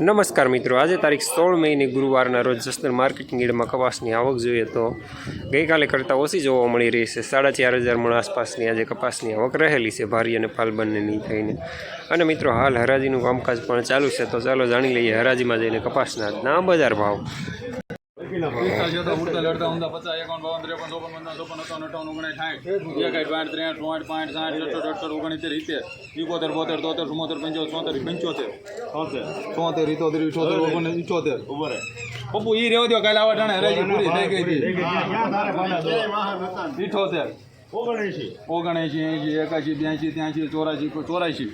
નમસ્કાર મિત્રો. આજે તારીખ સોળ મેની ગુરુવારના રોજ જસદણ માર્કેટિંગ એડમાં કપાસની આવક જોઈએ તો ગઈકાલે કરતાં ઓછી જોવા મળી રહી છે. સાડા ચાર હજાર મણ આસપાસની આજે કપાસની આવક રહેલી છે, ભારી અને ફાલ બંનેની થઈને. અને મિત્રો, હાલ હરાજીનું કામકાજ પણ ચાલુ છે, તો ચાલો જાણી લઈએ હરાજીમાં જઈને કપાસના આજના બજાર ભાવ. પિસ્તાલીસ છોતેર ઉડતાલીસ અડતાલીસ ઊંધા પચાસ એકાવન બાવન ત્રેપન ચોપન પંચાવન ચોપન અઠાવન અઠાવન ઓગણીસ સાઠ. એકાઠ બાઠ ત્રેસઠ ચોસઠ પાંઠ સાઠ સડસઠ અડસઠ ઓગણીતેર સિત્તેર. ઇકોતેર બોતેર તોતેર ચુમ્મોતેર પંચોતેર ચોતેર પંચોતેર. ચોતેર ઇતોતેર ઇઠોતેર ઓગણીસ ઇઠોતેર. પપ્પુ ઈ રેવા દો કાલે આવા ટાણે હરાજી પૂરી થઈ ગઈ હતી. ઇઠોતેર. ઓગણએંશી. એંશી એકાશી બ્યાસી ત્યાંશી ચોરાશી ચોરાશી.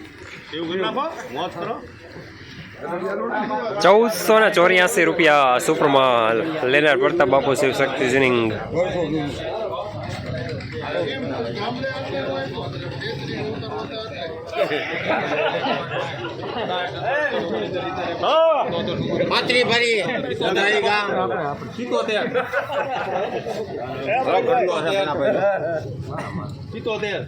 ચૌદસો ને ચોર્યાસી રૂપિયા સુપરમાલ લેનાર પ્રતાપ બાપુ શિવ શક્તિ જીનિંગ પાત્રી ભરી સદાઈ ગામ. સિત્તોતેર. સિત્તોતેર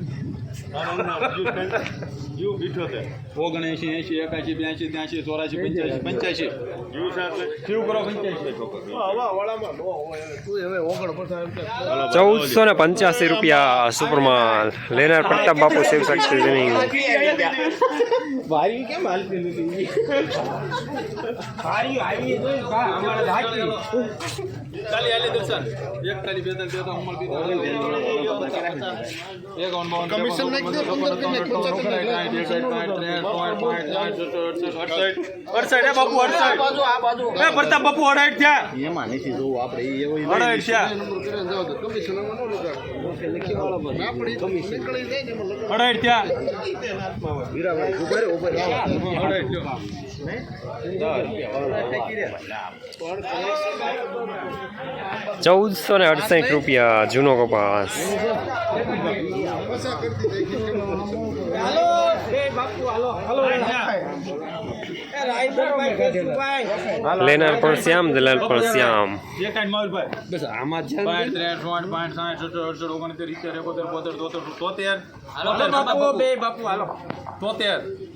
બ્યાસી પંચ્યાસી પંચ્યાસી કરો પંચ્યાસી ચૌદસો ને પંચ્યાસી રૂપિયા સુપરમાલ લેનાર પ્રતાપ બાપુ શિવ શક્તિ ભારી કેમ હાલતી નથી ભારી આવી તો અમારે ધાકી ચાલી હાલી દર્શન એક તારી બે તારી બે તાલી અમર બી એક ઓન બોન કમિશન નાખી દે અડસઠ બાપુ અડસઠ બાજુ આ બાજુ એ પ્રતાપ બાપુ અડાઈટ થયા એમાં નથી જોવું આપણે ઈ એવો અડાઈટ થયા અડાઈટ થયા અડાઈટ થયો ચૌદસો ને અડસઠ રૂપિયા જૂનો કપાસ લેનાર પણ શ્યામ દલાલ પણ શ્યામ એક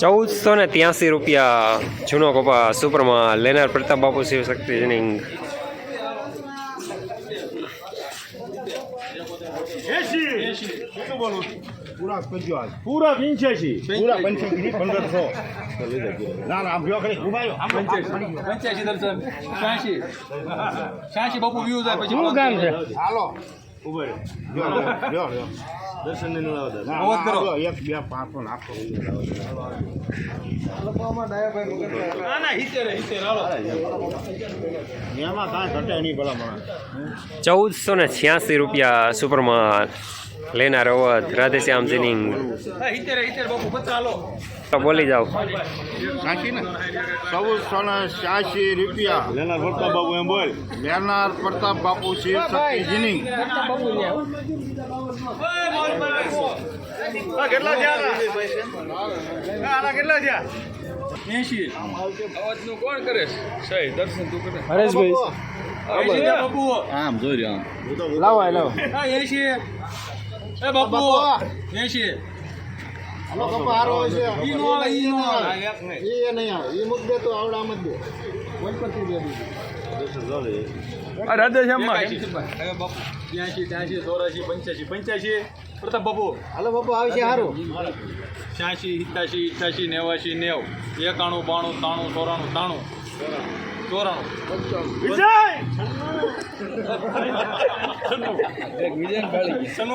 ચૌદસો ને ત્યાસી રૂપિયા જૂનો કપા સુપરમાં લેનાર પ્રતાપ બાપુ શિવ શક્તિ જીનિંગ. પૂરા પંચ્યાસી પૂરા પંચ્યાસી પંદરસો. ના ના આમ જો ખરી ઊભા પંચ્યાસી પંચ્યાસી દર્શન. છ્યાસી છ્યાસી બાપુ વ્યૂ જાય પછી શું કામ છે? હાલો. ઊભા રહ્યો. જો, જો, જો. દર્શન ને લાવો. ના, અવાજ ના, કરો. જો, એક બે પાંચ નો નાખો ના ના હિતેર હિતેર એમાં કાંઈ ઘટે નહીં ભલા ચૌદસો ને છ્યાસી રૂપિયા સુપરમાં લેનાર અવધ રાધેશ્યામ જીનિંગ હિતેર બાપુ બોલી જાઓ. ચૌદસો છ્યાસી રૂપિયા. લેનાર પ્રતાપ બાપુ એમ બોલ. લેનાર પ્રતાપ બાપુ છે સતીજીની કેટલા થયા કેટલા થયા? એસી અવાજનું કોણ કરે? સહી દર્શન તું કરે. હરેશભાઈ. એસી દે બાપુ આમ જોઈ રહ્યો આમ. લાવો લાવો. એસી એ બાપુ એસી હાલો કપારો છે. ઈ નો આવે ઈ નો આવે. એ નહીં આવે. ઈ મુદ્દે તો આવડા દે. રાધેશ્યામમાં બાપુ ત્યાંશી ત્યાંશી ચોરાશી પંચ્યાસી પંચ્યાસી પ્રતાપ બાપુ. હાલો બાપુ આવશે સારું છ્યાસી સિત્યાસી ઇઠ્યાસી નેવાસી નેવ. એકાણું બાણું ત્રાણું ચોરાણું ત્રાણું. ચોરાણું. વિજય!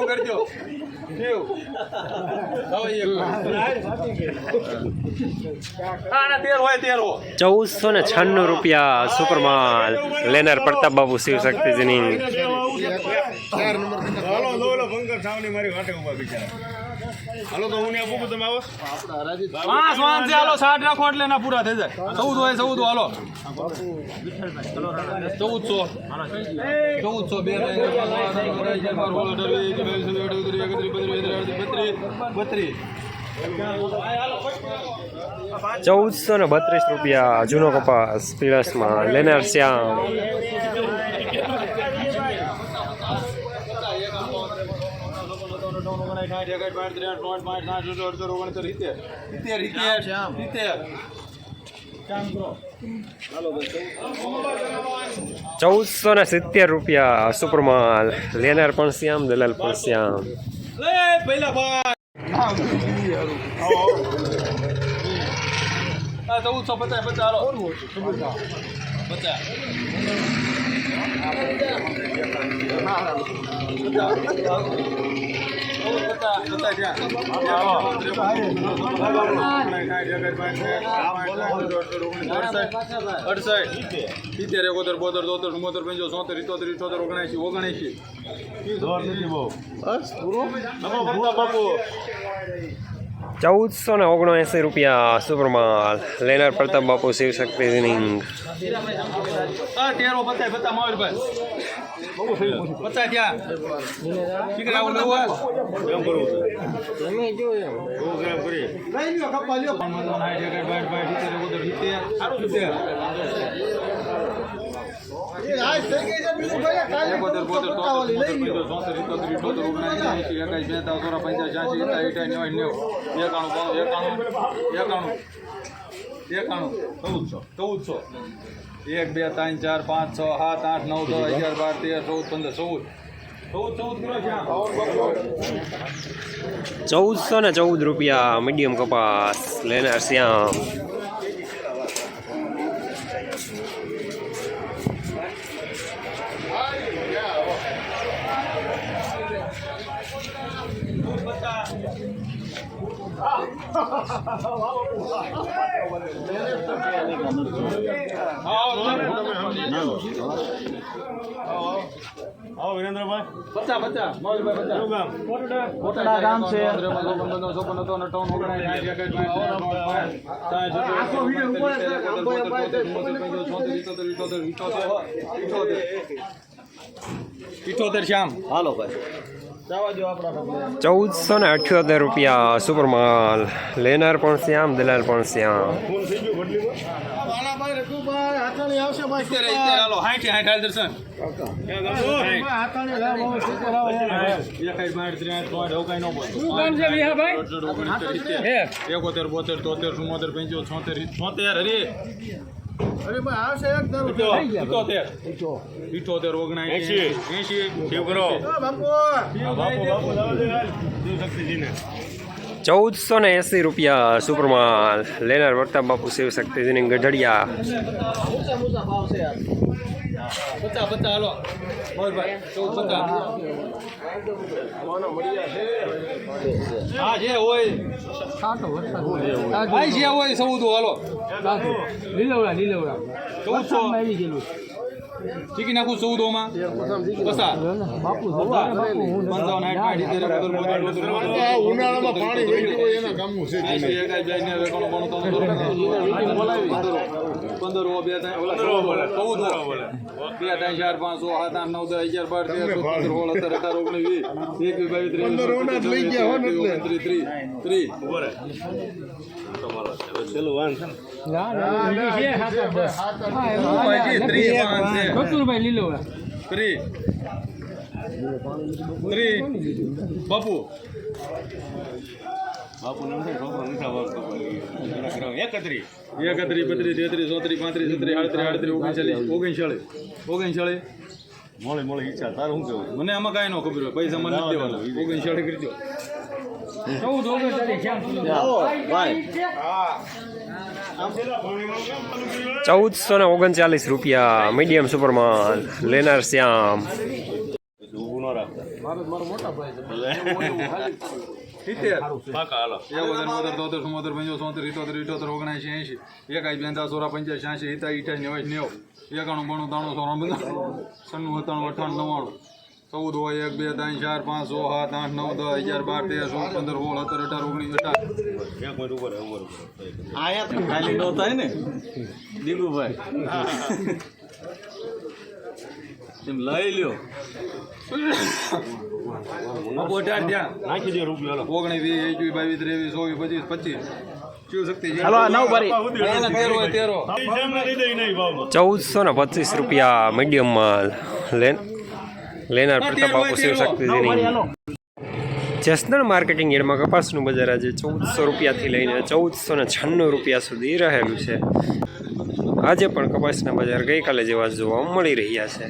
કરજો ચૌદસો ને છન્નું રૂપિયા સુપરમાલ લેનાર પ્રતાપ બાબુ શિવ શક્તિજીની. હાલો તો હું ને પૂછું તમે આવો પાંચ વાંચે હાલો સાઠ રાખો એટલે એના પૂરા થઈ જાય ચૌદ હોય ચૌદ હાલો ચૌદસો ચૌદસો બે ચૌદસો ને બત્રીસ રૂપિયા જૂનો કપાસ પીરસમાં લેનાર શ્યામ ચૌદસો ને સિત્તેર રૂપિયા સુપરમાલ. લેનાર પણ શ્યામ દલાલ પણ શ્યામ. ચૌદસો પચાસ પચાસ અડસઠ સિત્તેર એકોતેર બોતેર તોતેર ચુમ્મોતેર પંચો સોતેર ઇતોતેર ઇઠોતેર બાપુ ચૌદસો ને ઓગણએંસી રૂપિયા સુપરમાલ. લેનાર પ્રતાપ બાપુ શિવશક્તિ શક્તિજીની હા તેરો પચાસ પચાસ માવલભાઈ પચાસ થયા શીખર આવું લેવું હોય કેમ કરવું બહુ કેમ કરી ચૌદસો. એક, બે, ત્રણ, ચાર, પાંચ, છ, સાત, આઠ, નવ, દસ, અગિયાર, બાર, તેર, ચૌદ, પંદર, ચૌદ. ચૌદસો ને ચૌદ રૂપિયા મીડિયમ કપાસ લેનાર શ્યામ. આવો વિરેન્દ્રભાઈ પચાસ પચાસ મોહનભાઈ પચાસ શું કામ કોટડા ગામ છે ચોપન હતો અઠાવન ઇઠોતેર શ્યામ હાલો ભાઈ ચૌદસો ને અઠ્યોતેર રૂપિયા સુપરમાલ લેનાર પણ શ્યામ દલાલ પણ શ્યામ એકોતેર બોતેર તોતેર ચુમ્મોતેર પંચો છોતેર છોતેર હરી ઇઠોતેર ઇઠોતેર બાપુ. બાપુ શક્તિજીને ચૌદસો ને એંસી રૂપિયા સુપરમાલ લેનાર વર્તા બાપુ શિવ શક્તિજીની ગઢડિયા પચાસ પચાસ હાલો. મોહનભાઈ ચૌદ પચાસ. હા જે હોય. ભાઈ જે હોય ચૌદ હાલો. લીલવડા લીલવડા ચૌદસો. આવી ગયેલું. ચીકી નાખું તોતેર ચુમ્મોતેર, આ ઉનાળામાં પાણી એના કામનું છે પંદર બે ચૌદ ચૌદ. બે ત્રણ ચાર પાંચ સો સાત આઠ નવ દસ અગિયાર બાર તેર સત્તર સોળ સત્તર અઢાર ઓગણીસ વીસ એકવીસ બાવીસ ત્રેવીસ પંદર ઓના લઈ ગયા હોય ને એટલે. ઓગણત્રીસ, ત્રીસ ત્રીસ ચલો વાન ત્રીસ પાંચ છે. કસ્તુરભાઈ લીલવડા ત્રી. ત્રીસ બાપુ. બાપુ નથી છોકરો નથી આવડતો એકત્રીસ. એકત્રીસ બત્રીસ તેત્રીસ ચોત્રીસ પાંત્રીસ છત્રીસ આડત્રીસ આડત્રીસ ઓગણચાલીસ ઓગણચાળીસ ઓગણચાળીસ. મોળી મોળી ઈચ્છા તારું શું કેવું મને આમાં કાંઈ ન ખબર હોય પૈસા મને નથી દેવાના. ઓગણસાઠ કરી દો ચૌદ ભાઈ. ચૌદસો ને ઓગણચાલીસ રૂપિયા મીડિયમ સુપરમાલ લેનાર શ્યામ. એકાણું બાણું ત્રાણું સોળા બધા સન્નું સત્તાણું અઠાણું નવ્વાણું ચૌદ હોય એક બે ત્રણ ચાર પાંચ છ સાત આઠ નવ દસ અગિયાર બાર તેર સોળ પંદર સોળ સત્તર અઢાર ઓગણીસ અઢાર ઉપર ખાલી નો થાય ને. દીપુભાઈ એમ લઈ લ્યો. ઓગણીસ વીસ એકવીસ બાવીસ ત્રેવીસ ચોવીસ પચીસ પચીસ. ચૌદસો ને પચીસ રૂપિયા મીડિયમ માલ લેન લેનાર પ્રતાપ બાપુ શિવશક્તિજીની જસદણ માર્કેટિંગ યાર્ડમાં કપાસનું બજાર આજે ચૌદસો રૂપિયાથી લઈને ચૌદસો ને છન્નું રૂપિયા સુધી રહેલું છે. આજે પણ કપાસના બજાર ગઈકાલે જેવા જોવા મળી રહ્યા છે.